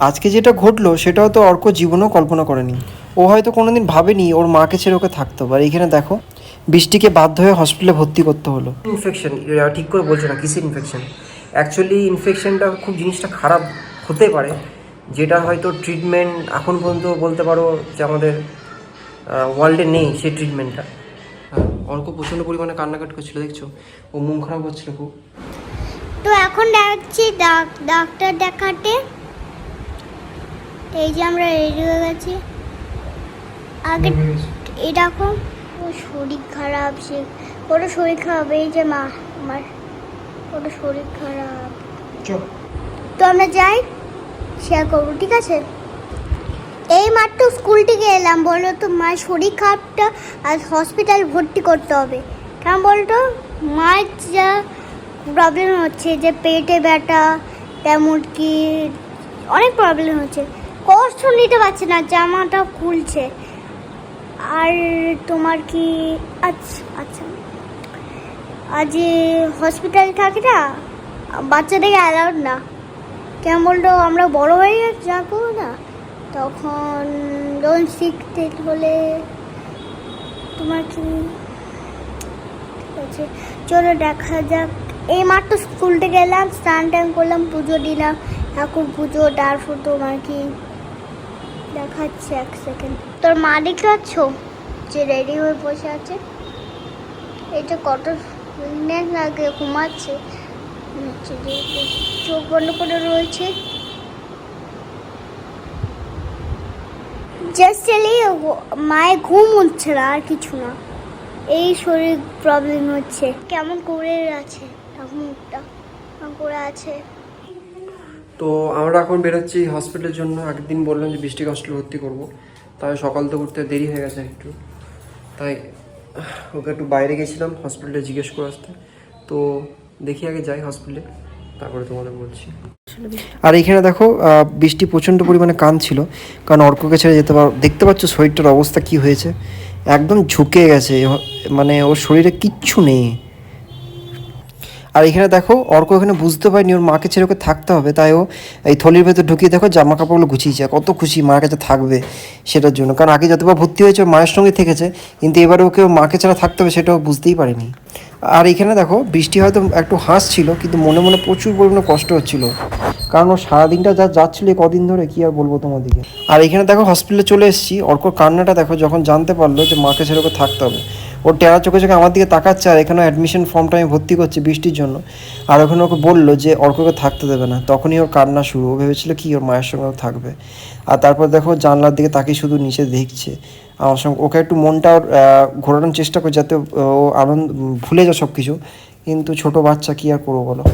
আজকে যেটা ঘটলো সেটাও তো অর্ক জীবনেও কল্পনা করেনি। ও হয়তো কোনোদিন ভাবেনি ওর মাকে ছেড়ে ওকে থাকতে হবে। আর এখানে দেখো বৃষ্টিকে বাধ্য হয়ে হসপিটালে ভর্তি করতে হলো। ইনফেকশন ঠিক করে বলছে না কিসের ইনফেকশন অ্যাকচুয়ালি ইনফেকশনটা খুব জিনিসটা খারাপ হতে পারে যেটা হয়তো ট্রিটমেন্ট এখন পর্যন্ত বলতে পারো যে আমাদের ওয়ার্ল্ডে নেই সেই ট্রিটমেন্টটা অর্ক প্রচণ্ড পরিমাণে কান্নাকাটি করছিল দেখছ? ও মন খারাপ হচ্ছিল খুব। তো এখন যাচ্ছি ডাক- ডাক্তার দেখাতে। এই যে আমরা রেডি হয়ে গেছি। আগে দেখো ও শরীর খারাপ সে ওরও শরীর খারাপ এই যে মা আমার ওরও শরীর খারাপ। তো আমরা যাই শেয়ার করব ঠিক আছে? এই মাত্র স্কুল থেকে এলাম বলল তো মায়ের শরীর খারাপটা আজ হসপিটাল ভর্তি করতে হবে। কেমন বলতো? মায়ের যা প্রবলেম হচ্ছে যে পেটে ব্যথা তেমন কি অনেক প্রবলেম হচ্ছে। কষ্ট নিতে পারছে না, জামাটা খুলছে। আর তোমার কি আচ্ছা আচ্ছা। আজ হসপিটাল থাকে না বাচ্চাদেরকে অ্যালাউড না। কেমন বলতো, আমরা বড় হয়ে যাব না। তখন যখন শিখতে হলে তোমার কি আছে চলো দেখা যাক। এই মাত্র স্কুল থেকে এলাম স্নান টান করলাম, পুজো দিলাম। এখন পুজো, তারপর তোমার কি দেখাচ্ছে এক সেকেন্ড তোর মা দেখতে পাচ্ছ যে রেডি হয়ে বসে আছে। এটা কত মিনিট লাগে, ঘুমাচ্ছে। চোখ বন্ধ করে রয়েছে। জাস্ট মায়ের ঘুম হচ্ছে না, আর কিছু না। এই শরীর প্রবলেম হচ্ছে। কেমন করে আছে? কেমন করে আছে? তো আমরা এখন বেরোচ্ছি হসপিটালের জন্য। আগের দিন বললাম যে বৃষ্টিকে হসপিটালে ভর্তি করব। তাই সকাল তো উঠতে দেরি হয়ে গেছে একটু। তাই ওকে একটু বাইরে গেছিলাম হসপিটালে জিজ্ঞেস করে আসতে। তো দেখি আগে যাই হসপিটালে তারপরে তোমাদের বলছি। আর এখানে দেখো বৃষ্টি প্রচণ্ড পরিমাণে কান ছিল কারণ অর্ককে ছেড়ে যেতে পার দেখতে পাচ্ছ শরীরটার অবস্থা কি হয়েছে? একদম ঝুঁকে গেছে। মানে ওর শরীরে কিচ্ছু নেই। আর এখানে দেখো, অর্ক এখানে বুঝতে পারেনি, ওর মাকে ছেড়ে ওকে থাকতে হবে, তাই ও এই থলির ভেতর ঢুকিয়ে দেখো জামা কাপড়গুলো গুছিয়েছে কত খুশি মার কাছে থাকবে সেটার জন্য। কারণ আগে যতবার ভর্তি হয়েছে ওর মায়ের সঙ্গে থেকেছে, কিন্তু এবারে ওকে মাকে ছাড়া থাকতে হবে সেটাও বুঝতেই পারেনি। আর এখানে দেখো, বৃষ্টি হয়তো একটু হাসছিল, কিন্তু মনে মনে প্রচুর পরিমাণে কষ্ট হচ্ছিল। কারণ ও সারাদিনটা যা যাচ্ছিল কদিন ধরে কি আর বলব তোমাদেরকে? আর এখানে দেখো হসপিটালে চলে এসেছি। অর্ক কান্নাটা দেখো, যখন জানতে পারল যে মাকে ছেড়ে ওকে থাকতে হবে। ওর টেরা চোখে চোখে আমার দিকে তাকাচ্ছে আর এখানে অ্যাডমিশন ফর্মটা আমি ভর্তি করছি বৃষ্টির জন্য। আর ওখানে ওকে বলল যে অর্ককে থাকতে দেবে না। তখনই ওর কান্না শুরু। ও ভেবেছিল কি ওর মায়ের সঙ্গে থাকবে। আর তারপর দেখো জানলার দিকে তাকিয়ে শুধু নিচে দেখছে। আমার সঙ্গে ওকে একটু মনটা ওর ঘোরানোর চেষ্টা করে যাতে ও আনন্দ, ভুলে যায় সব কিছু কিন্তু ছোট বাচ্চা কি আর করব বলো?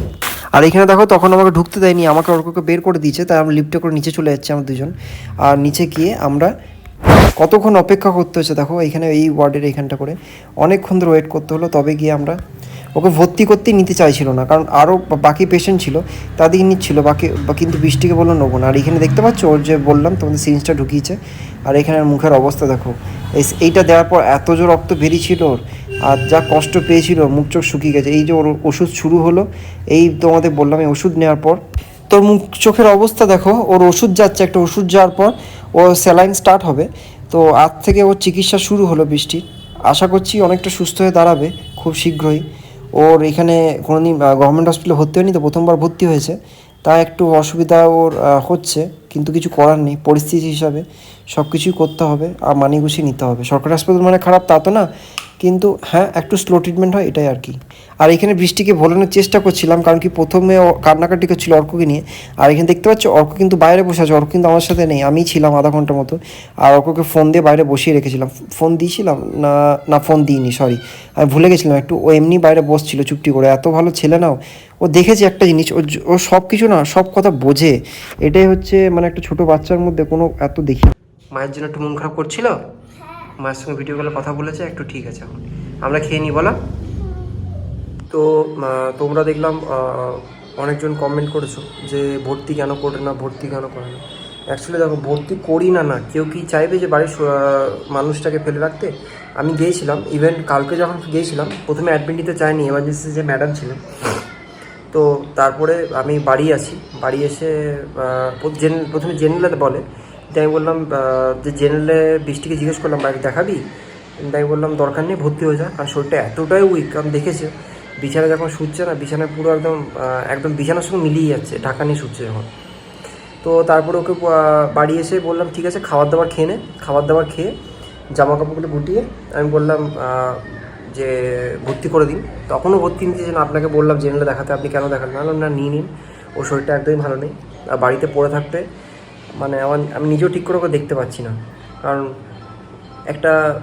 আর এখানে দেখো তখন আমাকে ঢুকতে দেয়নি। আমাকে অর্ককে বের করে দিয়েছে। তাই আমরা লিফটে করে নিচে চলে যাচ্ছি আমরা দুজন। আর নিচে গিয়ে আমরা কতক্ষণ অপেক্ষা করতে হচ্ছে দেখো এখানে এই ওয়ার্ডের এইখানটা করে। অনেকক্ষণ ধরে ওয়েট করতে হলো, তবে গিয়ে আমরা ওকে ভর্তি করতেই নিতে চাইছিল না। কারণ আরও বাকি পেশেন্ট ছিল তাদেরকে নিচ্ছিল, বাকি কিন্তু বৃষ্টিকে বলল নেব না। আর এখানে দেখতে পাচ্ছ, ওর যে বললাম, তোমাদের সিরিঞ্জটা ঢুকিয়েছে। আর এখানে মুখের অবস্থা দেখো। এই- এইটা দেওয়ার পর এত জোর রক্ত বেরিয়েছিল ওর, আর যা কষ্ট পেয়েছিল, মুখ চোখ শুকিয়ে গেছে। এই যে ওর ওষুধ শুরু হলো, এই তোমাদের বললাম, এই ওষুধ নেওয়ার পর তোর মুখ, চোখের অবস্থা দেখো, ওর ওষুধ যাচ্ছে, একটা ওষুধ যাওয়ার পর ও স্যালাইন স্টার্ট হবে। তো আজ থেকে ওর চিকিৎসা শুরু হলো বৃষ্টির আশা করছি অনেকটা সুস্থ হয়ে দাঁড়াবে খুব শীঘ্রই। ওর এখানে কোনোদিন গভর্নমেন্ট হসপিটালে ভর্তি হয়নি, তো প্রথমবার ভর্তি হয়েছে। তা একটু অসুবিধা ওর হচ্ছে, কিন্তু কিছু করার নেই, পরিস্থিতি হিসাবে সব কিছুই করতে হবে আর মানিয়ে গুছিয়ে নিতে হবে। সরকারি হাসপাতাল মানে খারাপ তা তো না কিন্তু হ্যাঁ একটু স্লো ট্রিটমেন্ট হয়, এটাই আর কি। আর এখানে বৃষ্টিকে ভোলানোর চেষ্টা করছিলাম, কারণ কি প্রথমে কান্নাকাটি করছিল অর্ককে নিয়ে। আর এখানে দেখতে পাচ্ছ, অর্ক কিন্তু বাইরে বসে আছে, অর্ক কিন্তু আমার সাথে নেই, আমিই ছিলাম আধা ঘণ্টার মতো। আর অর্ককে ফোন দিয়ে বাইরে বসিয়ে রেখেছিলাম। ফোন দিয়েছিলাম? না না ফোন দিইনি সরি আমি ভুলে গেছিলাম একটু, ও এমনি বাইরে বসছিল চুপটি করে, এত ভালো ছেলে নাও ও। দেখেছে একটা জিনিস, ও ও সব কিছু না, সব কথা বোঝে। এটাই হচ্ছে মানে একটা ছোট বাচ্চার মধ্যে কোনো এত দেখি মায়ের জন্য একটু মন খারাপ করছিল? মায়ের সঙ্গে ভিডিও কলে কথা বলেছে, একটু ঠিক আছে এখন। আমরা খেয়ে নিই, বলো। তো তোমরা দেখলাম অনেকজন কমেন্ট করেছ যে ভর্তি কেন করে না, ভর্তি কেন করে না। অ্যাকচুয়ালি দেখো, ভর্তি করি না না। কেউ কি চাইবে যে বাড়ির মানুষটাকে ফেলে রাখতে? আমি গিয়েছিলাম ইভেন কালকে যখন গিয়েছিলাম, প্রথমে অ্যাডমিট নিতে চাইনি এমার্জেন্সি যে ম্যাডাম ছিলেন। তো, তারপরে আমি বাড়ি আছি। বাড়ি এসে জেন- প্রথমে জেনারেলে বলে তো আমি বললাম যে জেনারেলে বৃষ্টিকে জিজ্ঞেস করলাম, বাড়ি দেখাবি? কিন্তু আমি বললাম, দরকার নেই, ভর্তি হয়ে যা। কারণ শরীরটা এতটাই উইক কারণ দেখেছে, বিছানা যখন শুচ্ছে না, বিছানায় পুরো একদম একদম বিছানার সঙ্গে মিলিয়ে যাচ্ছে, ঢাকা নিয়ে শুচ্ছে যখন। তো তারপরে ওকে বাড়ি এসে বললাম, ঠিক আছে, খাবার দাবার খেয়ে নে। খাবার দাবার খেয়ে জামা কাপড়গুলো গুটিয়ে আমি বললাম যে ভর্তি করে দিন। তখনও ভর্তি নিতে না, আপনাকে বললাম, জেনারেলে দেখাতে আপনি কেন দেখালেন? বললাম, না, নিয়ে নিন, ওর শরীরটা একদমই ভালো নেই। আর বাড়িতে পড়ে থাকতে মানে আমার আমি নিজেও ঠিক করে ওকে দেখতে পাচ্ছি না। কারণ একটা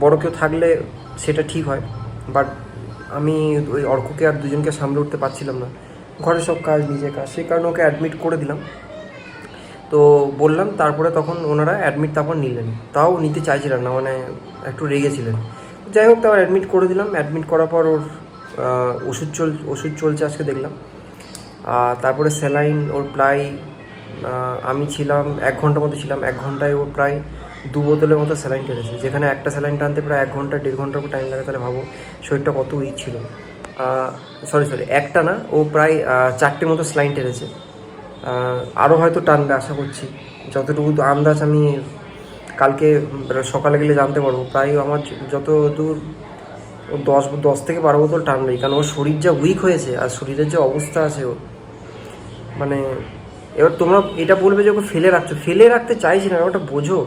বড় কেউ থাকলে সেটা ঠিক হয়। বাট আমি ওই অর্ককে আর দুজনকে সামলে উঠতে পারছিলাম না। ঘরের সব কাজ নিজের কাজ সেই কারণে ওকে অ্যাডমিট করে দিলাম। তো বললাম তারপরে তখন ওনারা অ্যাডমিট তারপর নিলেন। তাও নিতে চাইছিলেন না মানে একটু রেগেছিলেন যাই হোক তারপর অ্যাডমিট করে দিলাম। অ্যাডমিট করার পর ওর ওষুধ চল ওষুধ চলছে আজকে দেখলাম। আর তারপরে স্যালাইন ওর আহ, আমি ছিলাম এক ঘণ্টার মতো ছিলাম, এক ঘন্টায় ও প্রায় দু বোতলের মতো স্যালাইন টেনেছে যেখানে একটা স্যালাইন টানতে প্রায় এক ঘণ্টা, দেড় ঘণ্টার উপর টাইম লাগে, তাহলে ভাবো শরীরটা কত উইক ছিল। সরি সরি একটা না, ও প্রায় চারটে মতো স্যালাইন টেনেছে। আরও হয়তো টানবে, আশা করছি। যতটুকু আন্দাজ আমি কালকে সকালে গেলে জানতে পারব, প্রায় আমার যত দূর, ও দশ দশ থেকে বারো বোতল টানবেই। কারণ ওর শরীর যা উইক হয়েছে, আর শরীরের যে অবস্থা আছে ওর মানে এবার তোমরা এটা বলবে যে ওকে ফেলে রাখছো। ফেলে রাখতে চাইছি না, ওটা বোঝো।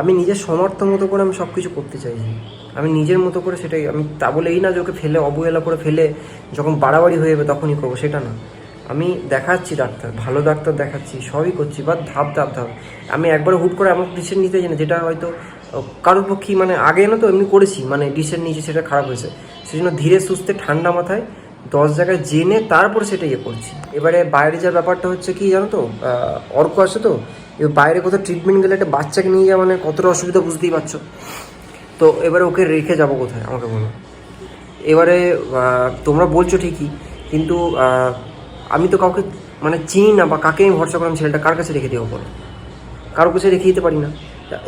আমি নিজের সমর্থ মতো করে আমি সব কিছু করতে চাইছি। আমি নিজের মতো করে সেটাই, আমি তা বলে এই না যে ওকে ফেলে, অবহেলা করে ফেলে যখন বাড়াবাড়ি হয়ে যাবে তখনই করব, সেটা না। আমি দেখাচ্ছি ডাক্তার, ভালো ডাক্তার দেখাচ্ছি, সবই করছি বা ধাপ ধাপ ধাপ। আমি একবার হুট করে এমন ডিসিশন নিতে চাই না, যেটা হয়তো কারোর পক্ষে মানে আগে না তো এমনি করেছি মানে ডিসিশন নিয়েছি সেটা খারাপ হয়েছে। সেই জন্য ধীরে সুস্থে ঠান্ডা মাথায় দশ জায়গায় জেনে তারপর সেটা ইয়ে করছি। এবারে বাইরে যাওয়ার ব্যাপারটা হচ্ছে কি জানো তো? অর্ক আছে তো? এবার বাইরে কোথাও ট্রিটমেন্ট গেলে একটা বাচ্চাকে নিয়ে যাওয়া মানে কতটা অসুবিধা বুঝতেই পারছ? তো এবারে ওকে রেখে যাব কোথায়? আমাকে বলো। এবারে তোমরা বলছো ঠিকই, কিন্তু আমি তো কাউকে মানে চিনি না বা কাকে আমি ভরসা করলাম ছেলেটা কার কাছে রেখে দেবো বলো? কারও কাছে রেখে দিতে পারি না।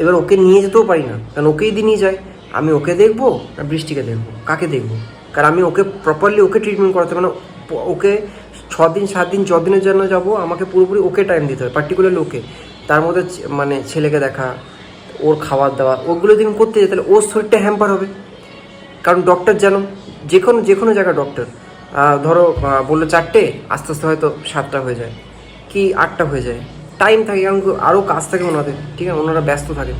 এবার ওকে নিয়ে যেতেও পারি না। কারণ ওকেই দিয়ে নিয়ে যায়। আমি ওকে দেখব না বৃষ্টিকে দেখব? কাকে দেখব? কারণ আমি ওকে প্রপারলি ওকে ট্রিটমেন্ট করাতে মানে ওকে ছ দিন সাত দিন ছ দিনের জন্য যাব, আমাকে পুরোপুরি ওকে টাইম দিতে হবে পার্টিকুলারলি ওকে। তার মধ্যে মানে ছেলেকে দেখা, ওর খাবার দাওয়া ওগুলো যদি করতে যাই, তাহলে ওর শরীরটা হ্যাম্পার হবে। কারণ ডক্টর জানো, যে কোনো যে কোনো জায়গায় ডক্টর ধরো বলল চারটে, আস্তে আস্তে হয়তো সাতটা হয়ে যায়, কি আটটা হয়ে যায়। টাইম থাকে, কারণ আরও কাজ থাকে ওনাদের, ঠিক আছে? ওনারা ব্যস্ত থাকে।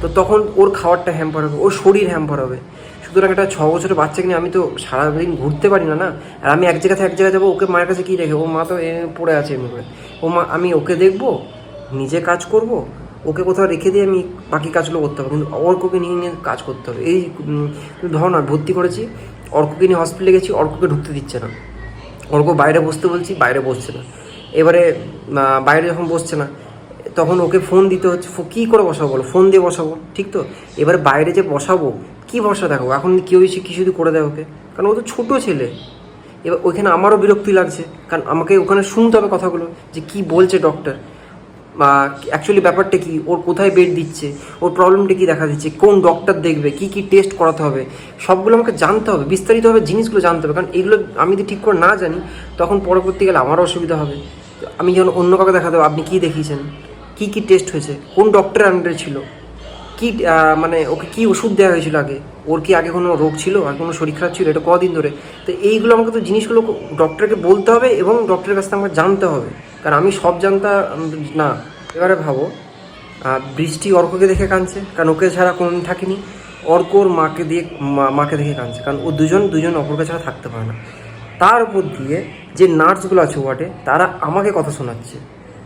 তো তখন ওর খাবারটা হ্যাম্পার হবে, ওর শরীর হ্যাম্পার হবে। সুতরাং একটা ছ বছরের বাচ্চাকে নিয়ে আমি তো সারাদিন ঘুরতে পারি না না? আর আমি এক জায়গা থেকে এক জায়গায় যাব, ওকে মায়ের কাছে কী রেখে? ও মা তো পড়ে আছে এমনি করে। ও মা, আমি ওকে দেখব, নিজে কাজ করব, ওকে কোথাও রেখে দিয়ে আমি বাকি কাজগুলো করতে হবে কিন্তু অর্ককে নিয়ে নিয়ে কাজ করতে হবে। এই ধরো না, ভর্তি করেছি, অর্ককে নিয়ে হসপিটালে গেছি, অর্ককে ঢুকতে দিচ্ছে না। অর্ক বাইরে বসতে বলছি, বাইরে বসছে না। এবারে বাইরে যখন বসছে না তখন ওকে ফোন দিতে হচ্ছে। কী করে বসাবো বলো? ফোন দিয়ে বসাবো, ঠিক তো? এবারে বাইরে যে বসাবো, কী ভরসা দেখাবো এখন কেউ এসে কিছু যদি করে দেয় ওকে? কারণ ও তো ছোটো ছেলে। এবার ওইখানে আমারও বিরক্তি লাগছে। কারণ আমাকে ওখানে শুনতে হবে কথাগুলো, যে কি বলছে ডক্টর বা অ্যাকচুয়ালি ব্যাপারটা কি? ওর কোথায় বেড দিচ্ছে? ওর প্রবলেমটা কি দেখা দিচ্ছে? কোন ডক্টর দেখবে? কি কি টেস্ট করাতে হবে? সবগুলো আমাকে জানতে হবে, বিস্তারিতভাবে জিনিসগুলো জানতে হবে। কারণ এগুলো আমি যদি ঠিক করে না জানি, তখন পরবর্তীকালে আমারও অসুবিধা হবে। আমি যখন অন্য কাউকে দেখাতে হবে আপনি কী দেখিয়েছেন? কি কি টেস্ট হয়েছে? কোন ডক্টরের আন্ডারে ছিল? কি মানে ওকে কি ওষুধ দেওয়া হয়েছিল আগে? ওর কি আগে কোনো রোগ ছিল? আর কোনো শরীর খারাপ ছিল? এটা কদিন ধরে? তো এইগুলো আমাকে তো জিনিসগুলো ডক্টরকে বলতে হবে এবং ডক্টরের কাছ থেকে আমাকে জানতে হবে। কারণ আমি সব জানতা না। এবারে ভাবো বৃষ্টি অর্ককে দেখে কাঁদছে। কারণ ওকে ছাড়া কোনোদিন থাকেনি। অর্ক ওর মাকে দিয়ে মাকে দেখে কাঁদছে। কারণ ও দুজন দুজন অপরকে ছাড়া থাকতে পারে না। তার উপর দিয়ে যে নার্সগুলো আছে ওয়ার্ডে, তারা আমাকে কথা শোনাচ্ছে।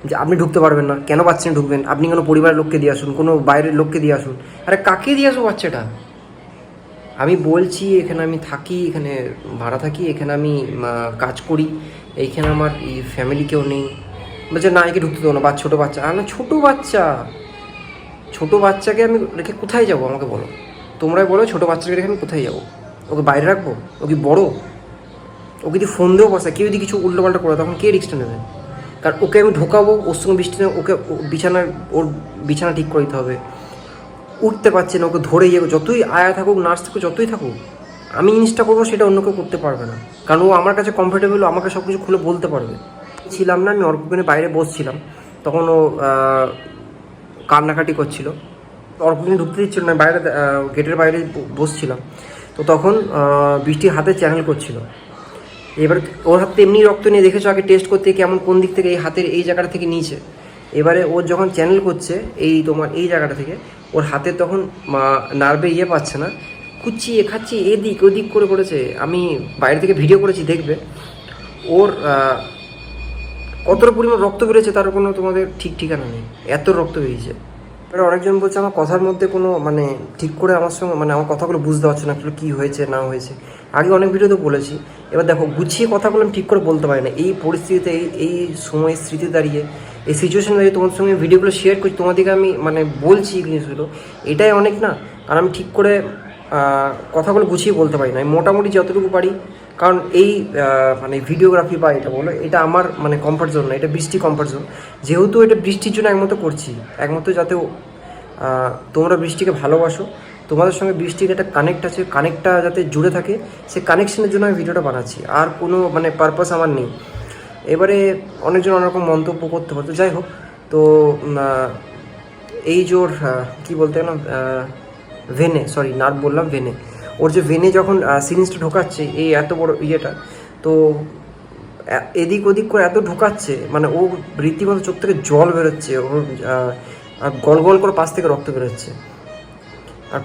যে আপনি ঢুকতে পারবেন না। কেন বাচ্চা ঢুকবেন? আপনি কোনো পরিবারের লোককে দিয়ে আসুন, কোনো বাইরের লোককে দিয়ে আসুন। আরে কাকে দিয়ে আসব বাচ্চাটা? আমি বলছি, এখানে আমি থাকি, এখানে ভাড়া থাকি, এখানে আমি কাজ করি, এইখানে আমার এই ফ্যামিলি কেউ নেই। বলছে, না, একে ঢুকতে দেবো না, বা ছোটো বাচ্চা। আর না, ছোটো বাচ্চা। ছোটো বাচ্চাকে আমি রেখে কোথায় যাব আমাকে বলো? তোমরাই বলো, ছোটো বাচ্চাকে রেখে আমি কোথায় যাব? ওকে বাইরে রাখব? ও কি বড়ো? ওকে যদি ফোন দেবো বসা কেউ যদি কিছু উল্টোপাল্টা করে তখন কে রিক্সটা নেবে? কারণ ওকে আমি ঢোকাবো, ওর সঙ্গে বৃষ্টি ওকে বিছানার ওর বিছানা ঠিক করে দিতে হবে। উঠতে পারছে না, ওকে ধরে ইয়ে যতই আয়া থাকুক, নার্স থাকুক, যতই থাকুক, আমি জিনিসটা করব সেটা অন্য কেউ করতে পারবে না। কারণ ও আমার কাছে কমফোর্টেবল আমাকে সব কিছু খুলে বলতে পারবে। ছিলাম না, আমি অর্কনে বাইরে বসছিলাম। তখন ও কান্নাকাটি করছিল। অর্কনে ঢুকতে দিচ্ছিল না বাইরে গেটের বাইরে বসছিলাম। তো তখন বৃষ্টি হাতে চ্যানেল করছিল। এবার ওর হাতে এমনি রক্ত নিয়ে দেখেছ আগে টেস্ট করতে কেমন কোন দিক থেকে এই হাতের এই জায়গাটা থেকে নিয়েছে। এবারে ও যখন চ্যানেল করছে এই তোমার এই জায়গাটা থেকে, ওর হাতে তখন নার্ভে ইয়ে পাচ্ছে না। কুচিয়ে খাচ্ছি, এদিক ওদিক করে করেছে। আমি বাইরে থেকে ভিডিও করেছি, দেখবে। ওর কতটা পরিমাণ রক্ত বেরিয়েছে তার কোনো তোমাদের ঠিক ঠিকানা নেই। এত রক্ত বেরিয়েছে। এবার অনেকজন বলছে, আমার কথার মধ্যে কোনো মানে ঠিক করে আমার সঙ্গে মানে আমার কথাগুলো বুঝতে পারছে না, কী হয়েছে, না হয়েছে। আগে অনেক ভিডিওতে বলেছি, এবার দেখো গুছিয়ে কথাগুলো আমি ঠিক করে বলতে পারি না। এই পরিস্থিতিতে, এই এই সময় স্মৃতি দাঁড়িয়ে, এই সিচুয়েশন দাঁড়িয়ে তোমার সঙ্গে ভিডিওগুলো শেয়ার করছি তোমাদেরকে আমি মানে বলছি জিনিসগুলো, এটাই অনেক না, কারণ আমি ঠিক করে কথাগুলো গুছিয়ে বলতে পারি না। আমি মোটামুটি যতটুকু পারি, কারণ এই মানে ভিডিওগ্রাফি বা এটা বলো, এটা আমার মানে কমফর্ট জোন না, এটা বৃষ্টি কমফর্ট জোন যেহেতু এটা বৃষ্টির জন্য একমতো করছি একমতো যাতে তোমরা বৃষ্টিকে ভালোবাসো তোমাদের সঙ্গে বৃষ্টির একটা কানেক্ট আছে কানেক্টটা যাতে জুড়ে থাকে সেই কানেকশনের জন্য আমি ভিডিওটা বানাচ্ছি। আর কোনো মানে পারপাস আমার নেই। এবারে অনেকজন অনেক রকম মন্তব্য করতে পারতো। যাই হোক, তো এই জোর কি বলতে গেলাম ভেনে সরি নাট বললাম ভেনে ওর যে ভেনে যখন সিরিজটা ঢোকাচ্ছে, এই এত বড় ইয়েটা, তো এদিক ওদিক করে এত ঢোকাচ্ছে মানে ও রীতিমতো চোখ থেকে জল বেরোচ্ছে, ওর গল গল করে পাশ থেকে রক্ত বেরোচ্ছে। আর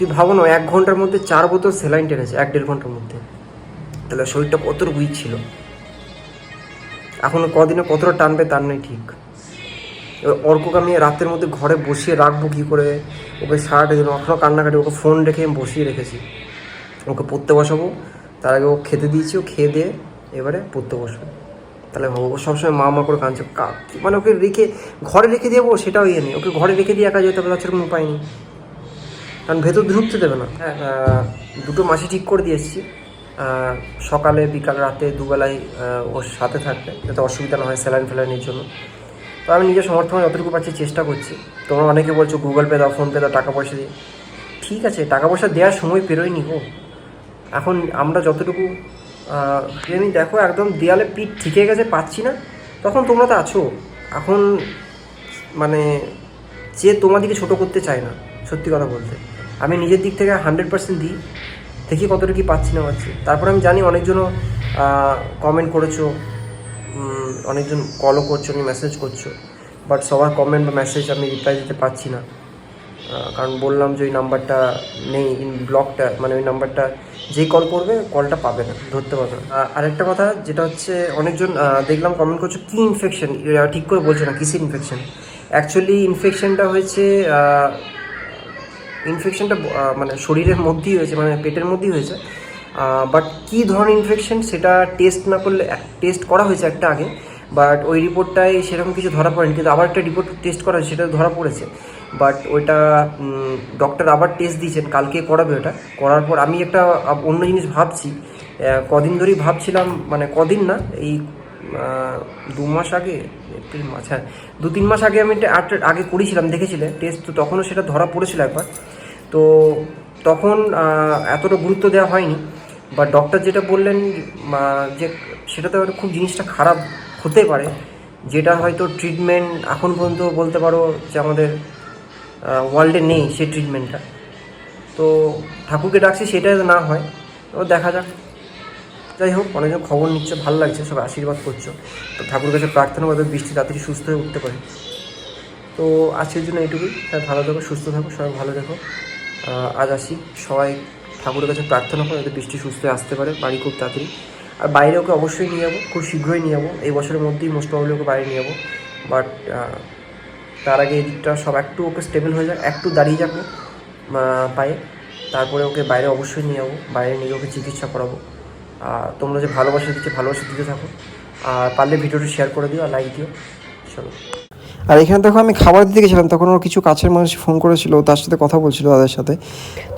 তুই ভাবো না, এক ঘণ্টার মধ্যে চার বোতল সেলাইন টেনেছে, এক দেড় ঘণ্টার মধ্যে। তাহলে শরীরটা কতটা উইক ছিল? এখন কদিনে কতটা টানবে তার নেই ঠিক। এবার অর্ককে আমি রাতের মধ্যে ঘরে বসিয়ে রাখব কী করে? ওকে সারাটা দিন এখনও কান্নাকাটি, ওকে ফোন রেখে আমি বসিয়ে রেখেছি। ওকে পড়তে বসাবো, তার আগে ও খেতে দিয়েছি, ও খেয়ে দিয়ে এবারে পড়তে বসবো। তাহলে ও সবসময় মা মা করে কাঁদছে। মানে ওকে রেখে, ঘরে রেখে দেবো সেটাও ইয়ে নেই। ওকে ঘরে রেখে দিয়ে একা যেতে হবে, তার সেরকম উপায় নেই। কারণ ভেতর ঢুকতে দেবে না। হ্যাঁ। দুটো মাসে ঠিক করে দিয়ে এসেছি। সকালে বিকাল রাতে দুবেলায় ওর সাথে থাকবে যাতে অসুবিধা না হয় স্যালাইন ফ্যালাইনের জন্য। তো আমি নিজের সমর্থনে যতটুকু পাচ্ছি চেষ্টা করছি। তোমরা অনেকে বলছো গুগল পে দাও ফোনপে দাও টাকা পয়সা দিয়ে। ঠিক আছে টাকা পয়সা দেওয়ার সময় পেরোয়নি গো। এখন আমরা যতটুকু আমি দেখো একদম দেয়ালে পিঠ ঠিকে গেছে পাচ্ছি না। তখন তোমরা তো আছো। এখন মানে যে তোমাদেরকে ছোট করতে চায় না সত্যি কথা বলতে। আমি নিজের দিক থেকে হান্ড্রেড পার্সেন্ট দিই। দেখি কতটা কি পাচ্ছি না পাচ্ছি। তারপর আমি জানি অনেকজনও কমেন্ট করেছ অনেকজন কলও করছ আমি মেসেজ করছ। বাট সবার কমেন্ট বা মেসেজ আমি রিপ্লাই দিতে পারছি না। কারণ বললাম যে ওই নাম্বারটা নেই ইন ব্লকটা মানে ওই নাম্বারটা যেই কল করবে কলটা পাবে না, ধরতে পারবে না। আরেকটা কথা, যেটা হচ্ছে অনেকজন দেখলাম কমেন্ট করছ, কী ইনফেকশন ঠিক করে বলছে না, কিসের ইনফেকশন অ্যাকচুয়ালি ইনফেকশনটা হয়েছে ইনফেকশনটা মানে শরীরের মধ্যেই হয়েছে মানে পেটের মধ্যেই হয়েছে। বাট কী ধরনের ইনফেকশন সেটা টেস্ট না করলে টেস্ট করা হয়েছে একটা আগে বাট ওই রিপোর্টটায় সেরকম কিছু ধরা পড়েনি। কিন্তু আবার একটা রিপোর্ট টেস্ট করা হয়েছে সেটা ধরা পড়েছে। বাট ওইটা ডক্টর আবার টেস্ট দিয়েছেন, কালকে করাবে ওটা। করার পর আমি একটা অন্য জিনিস ভাবছি। কদিন ধরেই ভাবছিলাম মানে কদিন না, এই দু মাস আগে, এপ্রিল মাস হ্যাঁ দু তিন মাস আগে আমি একটা আগে করেছিলাম, দেখেছিলে? টেস্ট তো তখনও সেটা ধরা পড়েছিল একবার। তো তখন এতটা গুরুত্ব দেওয়া হয়নি। বা ডক্টর যেটা বললেন যে সেটাতে হয়তো খুব জিনিসটা খারাপ হতে পারে, যেটা হয়তো ট্রিটমেন্ট এখন পর্যন্ত বলতে পারো যে আমাদের ওয়ার্ল্ডে নেই সেই ট্রিটমেন্টটা তো ঠাকুরকে ডাকছি সেটা না হয়, তো দেখা যাক। যাই হোক অনেকজন খবর নিচ্ছে, ভালো লাগছে সব আশীর্বাদ করছ। তো ঠাকুর কাছে প্রার্থনা করবে, বৃষ্টি তাড়াতাড়ি সুস্থ হয়ে উঠতে পারে। তো আজকের জন্য এইটুকুই, সবাই ভালো থাকো, সুস্থ থাকো, সবাই ভালো দেখো আজ আসি, সবাই ঠাকুরের কাছে প্রার্থনা করো, যাতে বৃষ্টি সুস্থ হয়ে আসতে পারে, বাড়ি খুব তাড়াতাড়ি। আর বাইরে ওকে অবশ্যই নিয়ে যাব, খুব শীঘ্রই নিয়ে যাব, এই বছরের মধ্যেই মোস্ট প্রবলি ওকে বাইরে নিয়ে যাব। বাট তার আগে এই দিকটা সব একটু ওকে স্টেবল হয়ে যাক, একটু দাঁড়িয়ে যাব পায়ে। তারপরে ওকে বাইরে অবশ্যই নিয়ে যাব, বাইরে নিয়ে ওকে চিকিৎসা করাবো। তোমরা যে ভালোবাসা দিচ্ছে ভালোবাসা দিতে থাকো। আর পারলে ভিডিওটা শেয়ার করে দিও আর লাইক দিও। চলো। আর এখানে দেখো আমি খাবার দিতে গেছিলাম, তখন ওর কিছু কাছের মানুষ ফোন করেছিল তার সাথে কথা বলছিল তাদের সাথে।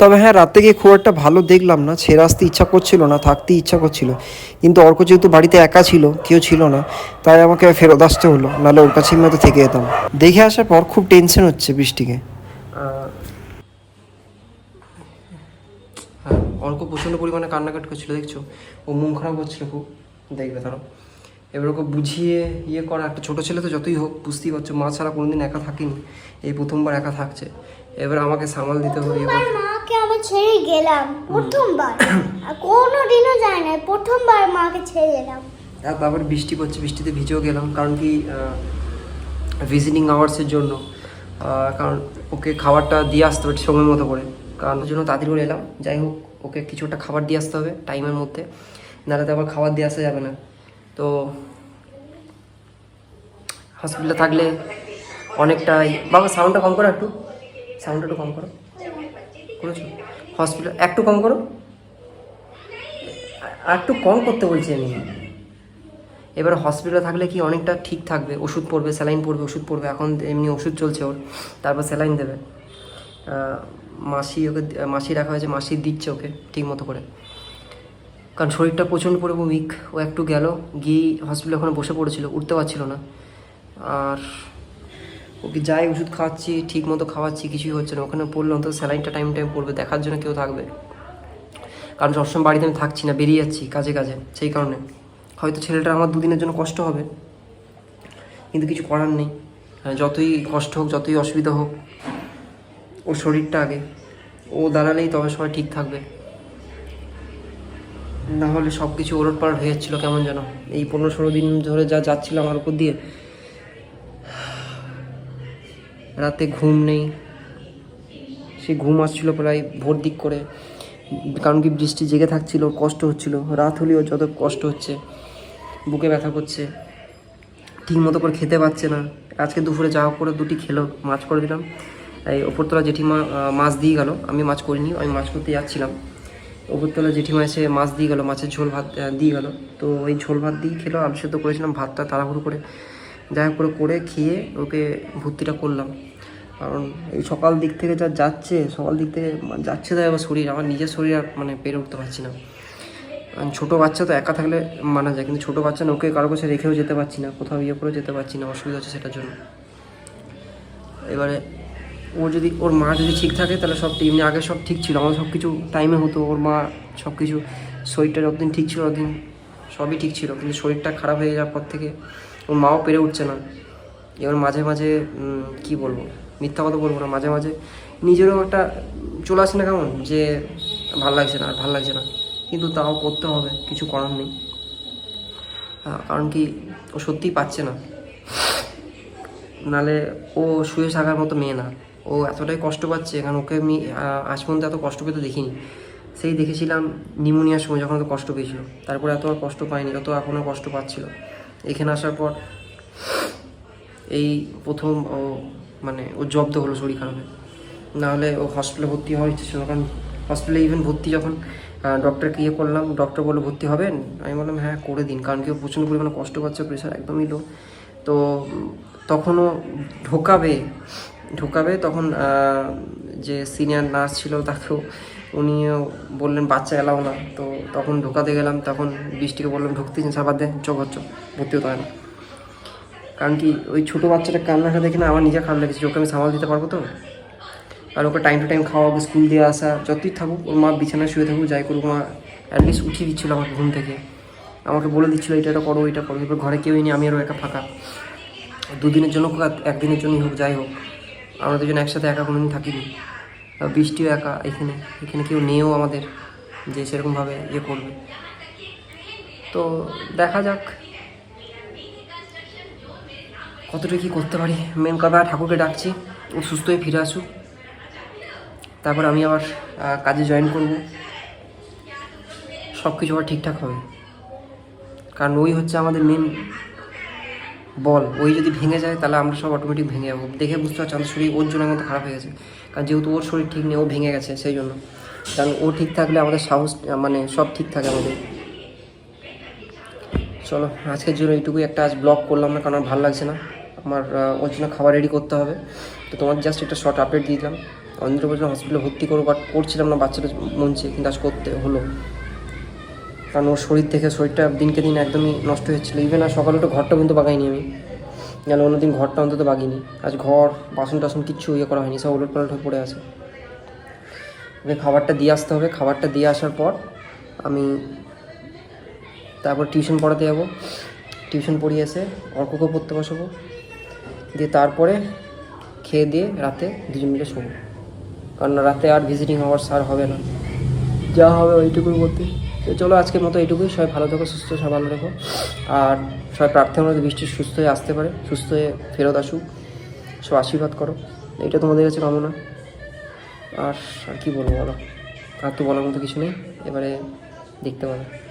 তবে হ্যাঁ রাতে গিয়ে খুব একটা ভালো দেখলাম না, ছেড়ে আসতে ইচ্ছা করছিল না, থাকতে ইচ্ছা করছিল। কিন্তু অর্ক যেহেতু বাড়িতে একা ছিল, কেউ ছিল না, তাই আমাকে ফেরত আসতে হলো, নাহলে ওর কাছে আমি হয়তো থেকে যেতাম। দেখে আসার পর খুব টেনশন হচ্ছে বৃষ্টিকে। অর্ক প্রচণ্ড পরিমাণে কান্নাকাটি করছিল দেখছ? ও মন খারাপ হচ্ছিল খুব। দেখবে তারা এবার ওকে বুঝিয়ে ইয়ে করা একটা ছোটো ছেলে তো যতই হোক বুঝতেই পারছ মা ছাড়া কোনোদিন একা থাকিনি। এই প্রথমবার একা থাকছে। এবার আমাকে সামাল দিতে হবে। এবার মাকে আমি ছেড়ে গেলাম। প্রথমবার? কোনো দিনও যায় না প্রথমবার মাকে ছেড়ে গেলাম। আর তারপরে বৃষ্টি পড়ছে বৃষ্টিতে ভিজেও গেলাম। কারণ কি ভিজিটিং আওয়ার্সের জন্য। কারণ ওকে খাবারটা দিয়ে আসতে হবে সময় মতো করে। কারণ ওর জন্য তাড়াতাড়ি করে এলাম। যাই হোক, ওকে কিছু একটা খাবার দিয়ে আসতে হবে টাইমের মধ্যে। নাহলে তো আবার খাবার দিয়ে আসা যাবে না। তো হসপিটালে থাকলে অনেকটাই বাবা সাউন্ডটা কম করো একটু। সাউন্ডটা একটু কম করো। করেছ হসপিটাল একটু কম করো। একটু কম করতে বলছি আমি। এবার হসপিটালে থাকলে কি অনেকটা ঠিক থাকবে? ওষুধ পড়বে স্যালাইন পড়বে, ওষুধ পড়বে। এখন এমনি ওষুধ চলছে ওর। তারপর স্যালাইন দেবে। মাসি ওকে মাসি রাখা হয়েছে মাসি দিচ্ছে ওকে ঠিক মতো করে। কারণ শরীরটা প্রচণ্ড পরিমাণ উইক ও একটু গেল গিয়েই হসপিটালে ওখানে বসে পড়েছিল উঠতে পারছিল না। আর ওকে যাই ওষুধ খাওয়াচ্ছি ঠিক মতো খাওয়াচ্ছি কিছুই হচ্ছে না। ওখানে পড়লে অন্তত স্যালাইনটা টাইম টাইম পড়বে দেখার জন্য কেউ থাকবে। কারণ সবসময় বাড়িতে আমি থাকছি না বেরিয়ে যাচ্ছি কাজে কাজে সেই কারণে। হয়তো ছেলেটা আমার দুদিনের জন্য কষ্ট হবে কিন্তু কিছু করার নেই। হ্যাঁ, যতই কষ্ট হোক যতই অসুবিধা হোক ওর শরীরটা আগে। ও দাঁড়ালেই তবে সবাই ঠিক থাকবে। না হলে সব কিছু ওলট পালট হয়ে যাচ্ছিল কেমন যেন। এই পনেরো ষোলো দিন ধরে যা যাচ্ছিল আমার উপর দিয়ে, রাতে ঘুম নেই। সে ঘুম আসছিল প্রায় ভোর দিক করে। কারণ কি বৃষ্টি জেগে থাকছিল, কষ্ট হচ্ছিল। রাত হলেও যত কষ্ট হচ্ছে, বুকে ব্যথা করছে, ঠিক মতো করে খেতে পারছে না। আজকে দুপুরে যা হোক করে দুটি খেলো, মাছ করে দিলাম। এই ওপরতলা জেঠিমা মাছ দিয়ে গেল। আমি মাছ করিনি, আমি মাছ করতে যাচ্ছিলাম। ওপরতলা জেঠিমা এসে মাছ দিয়ে গেল, মাছের ঝোল ভাত দিয়ে গেল। তো ওই ঝোল ভাত দিয়ে খেলো, আলু সেদ্ধ করেছিলাম, ভাতটা তাড়াহুড়ো করে যাই করে করে খেয়ে ওকে ভর্তিটা করলাম। কারণ এই সকাল দিক থেকে যা যাচ্ছে, সকাল দিক থেকে মানে যাচ্ছে তাই আবার শরীর, আমার নিজের শরীর আর মানে পেরে উঠতে পারছি না। ছোটো বাচ্চা তো একা থাকলে মানা যায়, কিন্তু ছোটো বাচ্চা ওকে কারও কাছে রেখেও যেতে পারছি না, কোথাও ইয়ে করেও যেতে পারছি না, অসুবিধা হচ্ছে সেটার জন্য। এবারে ও যদি, ওর মা যদি ঠিক থাকে, তাহলে সব এমনি আগে সব ঠিক ছিল। আমার সব কিছু টাইমে হতো, ওর মা সব কিছু শরীরটা যতদিন ঠিক ছিল ততদিন সবই ঠিক ছিল, কিন্তু শরীরটা খারাপ হয়ে যাওয়ার পর থেকে ওর মাও পেরে উঠছে না। এবার মাঝে মাঝে কি বলব? মিথ্যা কথা বলব না, মাঝে মাঝে নিজেরও একটা চলে আসে না কেমন? যে ভালো লাগছে না, আর ভালো লাগছে না। কিন্তু তাও করতে হবে, কিছু করার নেই। কারণ কি, ও সত্যিই পাচ্ছে না। নালে ও শুয়ে থাকার মতো মেয়ে না। ও এতটাই কষ্ট পাচ্ছে, কারণ ওকে আমি আজ পর্যন্ত এত কষ্ট পেতে দেখিনি। সেই দেখেছিলাম নিউমোনিয়ার সময় যখন কষ্ট পেয়েছিল। তারপরে এত আর কষ্ট পায়নি তত এখনও কষ্ট পাচ্ছিল। এখানে আসার পর এই প্রথম ও মানে ও জব্দ হলো শরীর খারাপে। নাহলে ও হসপিটালে ভর্তি হওয়ার ইচ্ছে ছিল কারণ হসপিটালে ইভেন ভর্তি যখন ডক্টরকে ইয়ে করলাম ডক্টর বলল, ভর্তি হবেন? আমি বললাম হ্যাঁ করে দিন, কারণ কি ও প্রচণ্ড পরিমাণে কষ্ট পাচ্ছে প্রেশার একদমই লো তো তখনও ঢোকাবে ঢোকাবে, তখন যে সিনিয়র নার্স ছিল তাকেও, উনিও বললেন, বাচ্চা এলাও না। তো তখন ঢোকাতে গেলাম, তখন বৃষ্টিকে বললাম, ঢুকতে সাবার দেন চোখ হচ্ছ ভর্তি হতে হয় না। কারণ কি, ওই ছোটো বাচ্চাটা কান্নাটা দেখে না, আমার নিজে খারাপ লেগেছে ওকে আমি সামাল দিতে পারব তো? আর ওকে টাইম টু টাইম খাওয়াবো স্কুল দিয়ে আসা, যতই থাকুক, ওর মা বিছানায় শুয়ে থাকুক, যাই করুক, মা অ্যাটলিস্ট উঠিয়ে দিচ্ছিল আমাকে ঘুম থেকে। আমাকে বলে দিচ্ছিল, এটা করো এটা করো। এবার ঘরে কেউই নেই, আমি আরও একা ফাঁকা। দুদিনের জন্য হোক একদিনের জন্যই হোক, যাই হোক। আমরা দুজন একসাথে একা কোনোদিন থাকিনি। বৃষ্টিও একা এখানে এখানে কেউ নেও আমাদের যে সেরকমভাবে ইয়ে করবে। তো দেখা যাক কতটা কী করতে পারি। মেন কথা ঠাকুরকে ডাকছি, ও সুস্থ হয়ে ফিরে আসুক। তারপর আমি আবার কাজে জয়েন করব। সব কিছু আবার ঠিকঠাক হবে। কারণ ওই হচ্ছে আমাদের মেন বল, ওই যদি ভেঙে যায় তাহলে আমরা সব অটোমেটিক ভেঙে যাব। দেখে বুঝতে পারছি, আমাদের শরীর ওর জন্য মতো খারাপ হয়ে গেছে। কারণ যেহেতু ওর শরীর ঠিক নেই, ও ভেঙে গেছে সেই জন্য। কারণ ও ঠিক থাকলে আমাদের সাহস মানে সব ঠিক থাকে আমাদের। চলো, আজকের জন্য এইটুকুই। একটা আজ ব্লগ করলাম না, কারণ আমার ভালো লাগছে না। আমার ওর জন্য খাবার রেডি করতে হবে। তো তোমার জাস্ট একটা শর্ট আপডেট দিলাম। অন্ধ্রপ্রদেশ হসপিটালে ভর্তি করব বাট করছিলাম না বাচ্চাটা মনছে কিন্তু আজ করতে হলো। কারণ ওর শরীর থেকে শরীরটা দিনকে দিন একদমই নষ্ট হচ্ছিল। ইভেন আর সকালে তো ঘরটা কিন্তু বাগাইনি আমি। যেন অন্যদিন ঘরটা অন্তত বাগিনি। আজ ঘর, বাসন টাসন কিচ্ছু ইয়ে করা হয়নি, সব উলট পালট হয়ে পড়ে আছে। ওকে খাবারটা দিয়ে আসতে হবে। খাবারটা দিয়ে আসার পর আমি তারপর টিউশন পড়াতে যাব। টিউশন পড়িয়ে এসে অর্ককেও পড়তে বসাবো। দিয়ে তারপরে খেয়ে দিয়ে রাতে দুজন মিলে শোবো। কারণ রাতে আর ভিজিটিং আওয়ার্স আর হবে না। যা হবে ওইটুকুর মধ্যে। তো চলো আজকের মতো এইটুকুই। সবাই ভালো থাকো, সুস্থ সবাই ভালো রেখো আর সবাই প্রার্থনা করো বৃষ্টি সুস্থ হয়ে আসতে পারে, সুস্থ হয়ে ফেরত আসুক। সব আশীর্বাদ করো। এটা তোমাদের কাছে কামনা। আর আর কি বলব বলো? আর তো বলার মতো কিছু নেই। এবারে দেখতে পাবে।